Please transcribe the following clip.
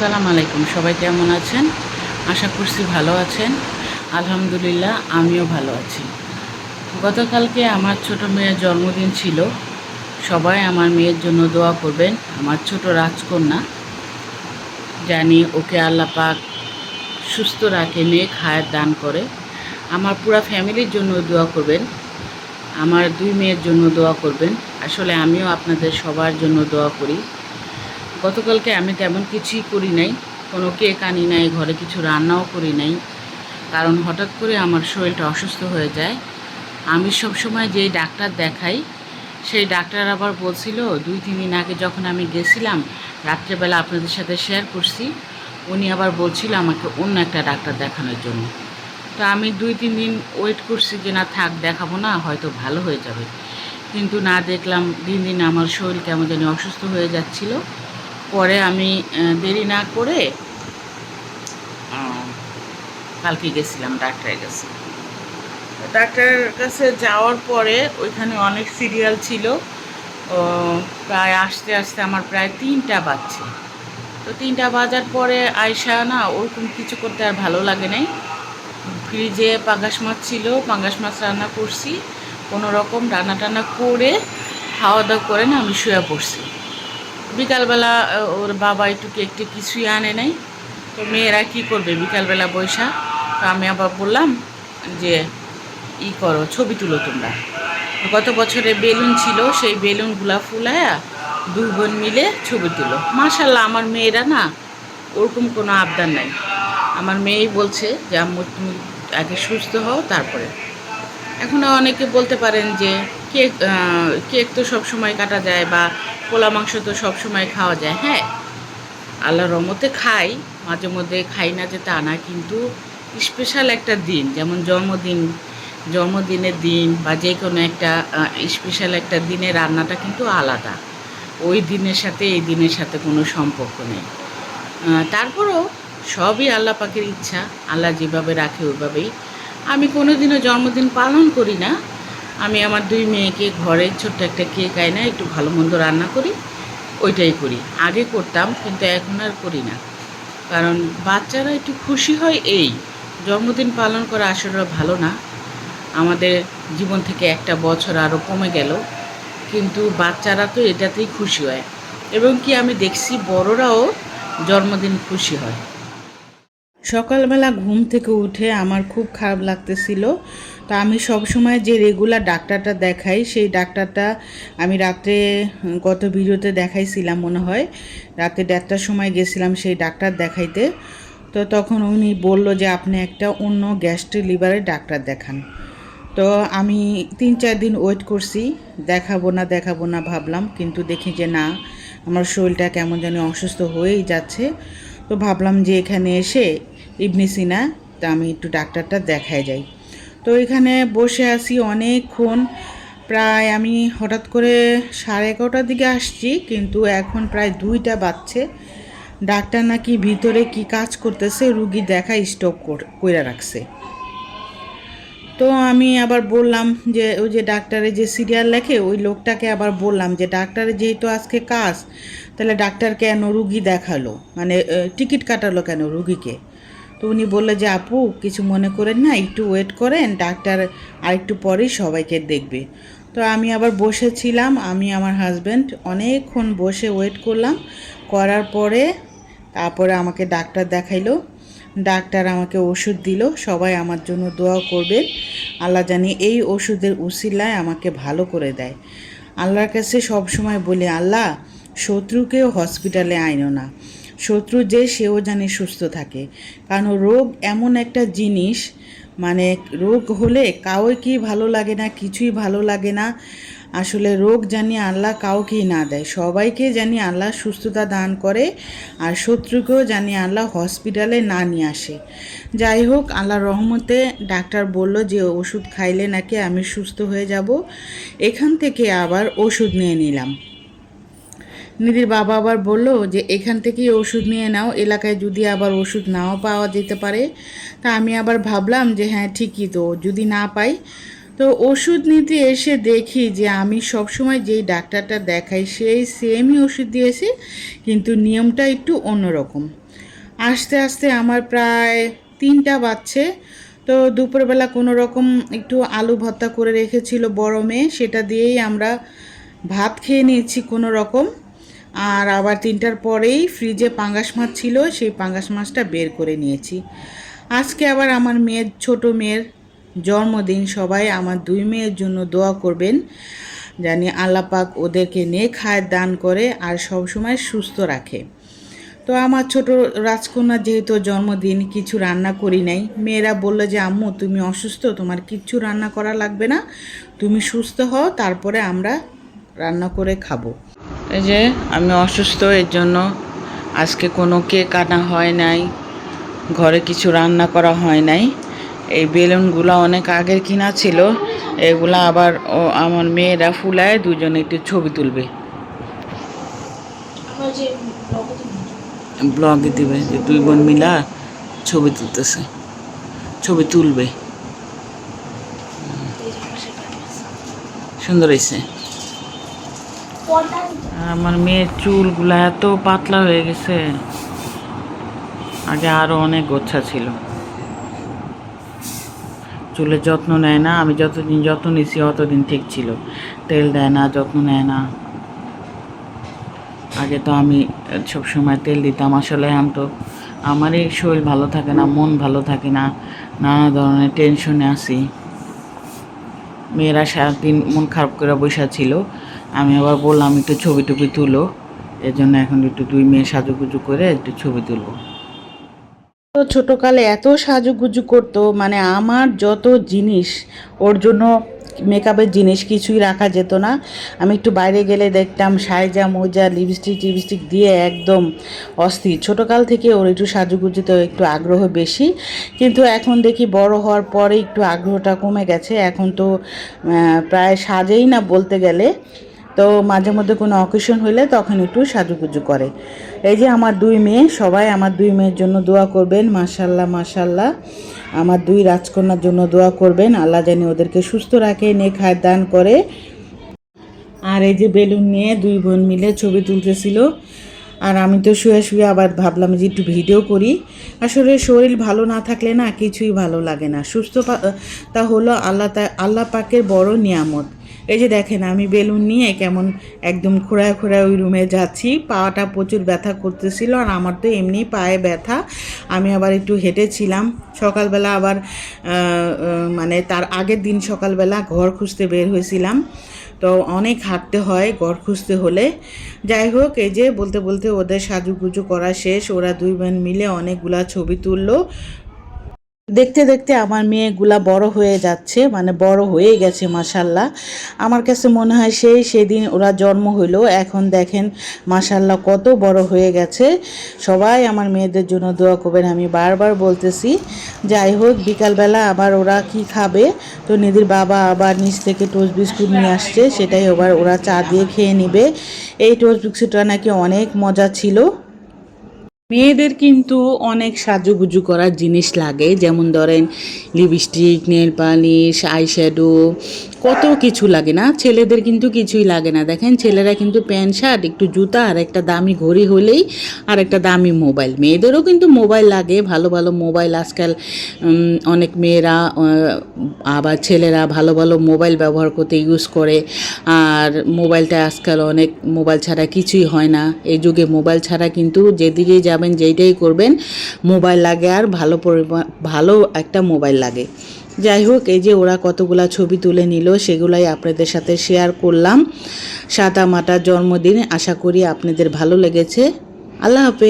আসসালামু আলাইকুম, সবাই কেমন আছেন? আশা করছি ভালো আছেন। আলহামদুলিল্লাহ, আমিও ভালো আছি। গতকালকে আমার ছোট মেয়ের জন্মদিন ছিল। সবাই আমার মেয়ের জন্য দোয়া করবেন, আমার ছোট রাজকন্যা। জানি ওকে আল্লাহ পাক সুস্থ রাখে মেয়ে খায়ের দান করে। আমার পুরা ফ্যামিলির জন্য দোয়া করবেন, আমার দুই মেয়ের জন্য দোয়া করবেন। আসলে আমিও আপনাদের সবার জন্য দোয়া করি। গতকালকে আমি তেমন কিছুই করি নাই। কোনো কেক আনি নাই, ঘরে কিছু রান্নাও করি নাই। কারণ হঠাৎ করে আমার শরীরটা অসুস্থ হয়ে যায়। আমি সবসময় যেই ডাক্তার দেখাই, সেই ডাক্তার আবার বলছিল, দুই, তিন দিন আগে যখন আমি গেছিলাম, রাত্রেবেলা আপনাদের সাথে শেয়ার করছি, উনি আবার বলছিল আমাকে অন্য একটা ডাক্তার দেখানোর জন্য। তো আমি দুই, তিন দিন ওয়েট করছি যে না থাক, দেখাবো না, হয়তো ভালো হয়ে যাবে। কিন্তু না দেখলাম, দিন দিন আমার শরীর কেমন জানি অসুস্থ হয়ে যাচ্ছিল। পরে আমি দেরি না করে কালকে গেছিলাম, ডাক্তারের কাছে। ডাক্তারের কাছে যাওয়ার পরে ওইখানে অনেক সিরিয়াল ছিল। প্রায় আসতে আসতে আমার প্রায় তিনটা বাজছে। তো তিনটা বাজার পরে আয়সা না, ওরকম কিছু করতে আর ভালো লাগে নাই। ফ্রিজে পাঙ্গাস মাছ ছিল, পাঙ্গাস মাছ রান্না করছি। কোনো রকম রান্না টান্না করে খাওয়া দাওয়া করে না আমি শুয়ে পড়ছি। বিকালবেলা ওর বাবা একটু কিছুই আনে নাই। তো মেয়েরা কি করবে? বিকালবেলা বৈশা, তো আমি আবার বললাম যে, ই করো, ছবি তুলো তোমরা। গত বছরে বেলুন ছিল, সেই বেলুনগুলা ফুলায়া দুই বোন মিলে ছবি তুলো। মাশাল্লাহ আমার মেয়েরা না, ওরকম কোনো আবদার নাই। আমার মেয়েই বলছে যে, আম্মু, তুমি আগে সুস্থ হও, তারপরে। এখন অনেকে বলতে পারেন যে, কেক কেক তো সব সময় কাটা যায় বা পোলা মাংস তো সব সময় খাওয়া যায় হ্যাঁ? আল্লাহ রহমতে খাই, মাঝে মধ্যে খাই না যে তা না, কিন্তু স্পেশাল একটা দিন, যেমন জন্মদিন, জন্মদিনের দিন বা যে কোনো একটা স্পেশাল একটা দিনের রান্নাটা কিন্তু আলাদা। ওই দিনের সাথে এই দিনের সাথে কোনো সম্পর্ক নেই। তারপরও সবই আল্লাহ পাকের ইচ্ছা, আল্লাহ যেভাবে রাখে ওইভাবেই। আমি কোনোদিনও জন্মদিন পালন করি না আমি আমার দুই মেয়েকে ঘরে ছোট্ট একটা কেক না, একটু ভালো মন্দ রান্না করি, ওইটাই করি। আগে করতাম, কিন্তু এখন আর করি না। কারণ বাচ্চারা একটু খুশি হয় এই। জন্মদিন পালন করা আসলে ভালো না। আমাদের জীবন থেকে একটা বছর আরও কমে গেল, কিন্তু বাচ্চারা তো এটাতেই খুশি হয়। এবং কি আমি দেখছি, বড়রাও জন্মদিন খুশি হয়। সকালবেলা ঘুম থেকে উঠে আমার খুব খারাপ লাগতেছিল। তো আমি সব সময় যে রেগুলার ডাক্তারটা দেখাই সেই ডাক্তারটা আমি উম, গত ভিডিওতে দেখাইছিলাম মনে হয়। রাতে দেড়টার সময় গেছিলাম সেই ডাক্তার দেখাইতে। তো তখন উনি বলল যে আপনি একটা অন্য গ্যাস্ট্রিক লিভারের ডাক্তার দেখান। তো আমি তিন চার দিন ওয়েট করছি দেখাবো না দেখাবো না ভাবলাম কিন্তু দেখি যে না আমার শরীরটা কেমন যেন অসুস্থ হয়েই যাচ্ছে। তো ভাবলাম যে এখানে এসে ইবনি সিনা, তা আমি একটু ডাক্তারটা দেখায় যাই। তো এখানে বসে আছি অনেকক্ষণ, প্রায় আমি হঠাৎ করে সাড়ে এগারোটার দিকে আসছি, কিন্তু এখন প্রায় দুইটা বাজছে। ডাক্তার নাকি ভিতরে কি কাজ করতেছে, রুগী দেখা স্টপ করে রাখছে। তো আমি আবার বললাম যে, ওই যে ডাক্তারের যে সিরিয়াল লেখে, ওই লোকটাকে আবার বললাম যে ডাক্তারের যেহেতু আজকে কাজ, তাহলে ডাক্তার কেন রুগী দেখাল? মানে টিকিট কাটালো কেন রুগীকে? তো উনি বলল যে, আপু, কিছু মনে করেন না, একটু ওয়েট করেন, ডাক্তার আর একটু পরেই সবাইকে দেখবে। তো আমি আবার বসেছিলাম, আমি, আমার হাজব্যান্ড অনেকক্ষণ বসে ওয়েট করলাম। করার পরে তারপরে আমাকে ডাক্তার দেখাইলো, ডাক্তার আমাকে ওষুধ দিল, সবাই আমার জন্য দোয়া করবেন। আল্লাহ জানি এই ওষুধের উসিলায় আমাকে ভালো করে দেয়। আল্লাহর কাছে সব সময় বলি, আল্লাহ, শত্রুকেও হসপিটালে আইনো না। শত্রু যে সেও জানি সুস্থ থাকে। কারণ রোগ এমন একটা জিনিস মানে রোগ হলে কাউই কি ভালো লাগে না, কিছুই ভালো লাগে না। আসলে রোগ জানি আল্লাহ কাউকেই না দেয়। সবাইকে জানি আল্লাহ সুস্থতা দান করে আর শত্রুকেও জানি আল্লাহ হসপিটালে না নিয়ে আসে। যাই হোক, আল্লাহর রহমতে ডাক্তার বলল যে, ওষুধ খাইলে নাকি আমি সুস্থ হয়ে যাব? এখান থেকে আবার ওষুধ নিয়ে নিলাম। নিধির বাবা আবার বলল যে, এখান থেকেই ওষুধ নিয়ে নাও, এলাকায় যদি আবার ওষুধ নাও পাওয়া যেতে পারে। তা আমি আবার ভাবলাম যে হ্যাঁ ঠিকই তো, যদি না পাই? তো ওষুধ নিতে এসে দেখি যে, আমি সবসময় যেই ডাক্তারটা দেখাই, সেই সেমই ওষুধ দিয়েছে, কিন্তু নিয়মটা একটু অন্যরকম। আস্তে আস্তে আমার প্রায় তিনটা বাজছে। তো দুপুরবেলা কোনো রকম একটু আলু ভর্তা করে রেখেছিল বড় মেয়ে, সেটা দিয়েই আমরা ভাত খেয়ে নিয়েছি কোনো রকম। আর আবার তিনটার পরেই ফ্রিজে পাঙ্গাস মাছ ছিল, সেই পাঙ্গাস মাছটা বের করে নিয়েছি। আজকে আবার আমার মেয়ের, ছোট মেয়ের জন্মদিন, সবাই আমার দুই মেয়ের জন্য দোয়া করবেন, জানি আল্লাপাক ওদেরকে নে খায় দান করে আর সবসময় সুস্থ রাখে। তো আমার ছোট রাজকন্যা যেহেতু জন্মদিন কিছু রান্না করি নাই, মেয়েরা বলল যে, আম্মু, তুমি অসুস্থ, তোমার কিচ্ছু রান্না করা লাগবে না, তুমি সুস্থ হও, তারপরে আমরা রান্না করে খাব। এই যে আমি অসুস্থ এর জন্য আজকে কোনো কেক আনা হয় নাই ঘরে কিছু রান্না করা হয় নাই। এই বেলুনগুলো অনেক আগের কিনা ছিল এগুলা আবার ও আমার মেয়েরা ফুলায় দুজনে একটু ছবি তুলবে। ব্লগে দিবে যে দুই বোন মিলা ছবি তুলতেছে ছবি তুলবে। সুন্দর হয়েছে আমার মেয়ের চুলগুলা এত পাতলা হয়ে গেছে। আগে আরও অনেক গোচ্ছা ছিল। চুলের যত্ন নেয় না, আমি যতদিন যত্ন নিছি অতদিন ঠিক ছিল। তেল দেয় না, যত্ন নেয় না। আগে তো আমি সব সময় তেল দিতাম, আসলে আমি তো আমারই শরীর ভালো থাকে না, মন ভালো থাকে না, নানা ধরনের টেনশনে আছি। মেয়েরা সারাদিন মন খারাপ করে বসে ছিল আমি আবার বললাম, একটু ছবি টবি তুলো। এর জন্য এখন একটু দুই মেয়ে সাজুগুজু করে একটু ছবি তুলবো। তো ছোটোকালে এত সাজুগুজু করতো মানে আমার যত জিনিস, ওর জন্য মেকআপের জিনিস কিছুই রাখা যেত না। আমি একটু বাইরে গেলে দেখতাম সাইজা, মোজা লিপস্টিক টিপস্টিক দিয়ে একদম অস্থির। ছোটোকাল থেকে ওর একটু সাজুগুজুতে একটু আগ্রহ বেশি। কিন্তু এখন দেখি বড় হওয়ার পরে একটু আগ্রহটা কমে গেছে। এখন তো প্রায় সাজেই না বলতে গেলে। তো মাঝে মধ্যে কোনো অকেশন হলে তখন একটু সাজুগুজু করে। এই যে আমার দুই মেয়ে, সবাই আমার দুই মেয়ের জন্য দোয়া করবেন মাশাল্লাহ মাশাল্লাহ আমার দুই রাজকন্যার জন্য দোয়া করবেন, আল্লাহ জানি ওদেরকে সুস্থ রাখে, নেক হায়াত দান করে। আর এই যে বেলুন নিয়ে দুই বোন মিলে ছবি তুলতেছিল। আর আমি তো শুয়ে শুয়ে আবার ভাবলাম যে একটু ভিডিও করি। আসলে শরীর ভালো না থাকলে না কিছুই ভালো লাগে না। সুস্থ তা হলো আল্লাহ আল্লাহ পাকের বড় নিয়ামত। এই যে দেখেন, আমি বেলুন নিয়ে কেমন একদম খোঁড়ায় খোঁড়ায় ওই রুমে যাচ্ছি। পাটা প্রচুর ব্যথা করতেছিল আর আমার তো এমনি পায়ে ব্যথা। আমি আবার একটু হেঁটেছিলাম। সকালবেলা আবার মানে তার আগের দিন সকালবেলা ঘর খুঁজতে বের হয়েছিলাম। তো অনেক হাঁটতে হয় ঘর খুঁজতে হলে। যাই হোক, এই যে বলতে বলতে ওদের সাজুগুজু করা শেষ। ওরা দুই বোন মিলে অনেকগুলা ছবি তুললো। দেখতে দেখতে আমার মেয়েগুলা বড় হয়ে যাচ্ছে মানে বড় হয়ে গেছে মাসাল্লাহ আমার কাছে মনে হয় সেই সেদিন ওরা জন্ম হইল, এখন দেখেন মাসাল্লাহ কত বড় হয়ে গেছে। সবাই আমার মেয়েদের জন্য দোয়া করবেন, আমি বারবার বলতেছি, যাই হোক, বিকালবেলা আবার ওরা কি খাবে? তো নিদির বাবা আবার নিচ থেকে টোস্ট বিস্কুট নিয়ে আসছে, সেটাই আবার ওরা চা দিয়ে খেয়ে নিবে। এই টোস্ট বিস্কুটটা নাকি অনেক মজা ছিল। মেয়েদের কিন্তু অনেক সাজুগুজু করার জিনিস লাগে। যেমন ধরেন লিপস্টিক নেল পালিশ আইশ্যাডো কত কিছু লাগে না। ছেলেদের কিন্তু কিছুই লাগে না। দেখেন ছেলেরা কিন্তু প্যান্ট, শার্ট, একটু জুতা আর একটা দামি ঘড়ি হলেই আর একটা দামি মোবাইল। মেয়েদেরও কিন্তু মোবাইল লাগে। ভালো ভালো মোবাইল আজকাল অনেক মেয়েরা আবার ছেলেরা ভালো ভালো মোবাইল ব্যবহার করতে ইউজ করে। আর মোবাইলটা আজকাল অনেক, মোবাইল ছাড়া কিছুই হয় না। এই যুগে মোবাইল ছাড়া কিন্তু যেদিকেই যাবেন যেইটাই করবেন, মোবাইল লাগে আর ভালো পরিমাণ, ভালো একটা মোবাইল লাগে। যাই হোক, এই যে ওরা কতগুলা ছবি তুলে নিল, সেগুলাই আপনাদের সাথে শেয়ার করলাম। সাদা মাটার জন্মদিন, আশা করি আপনাদের ভালো লেগেছে। আল্লাহ হাফেজ।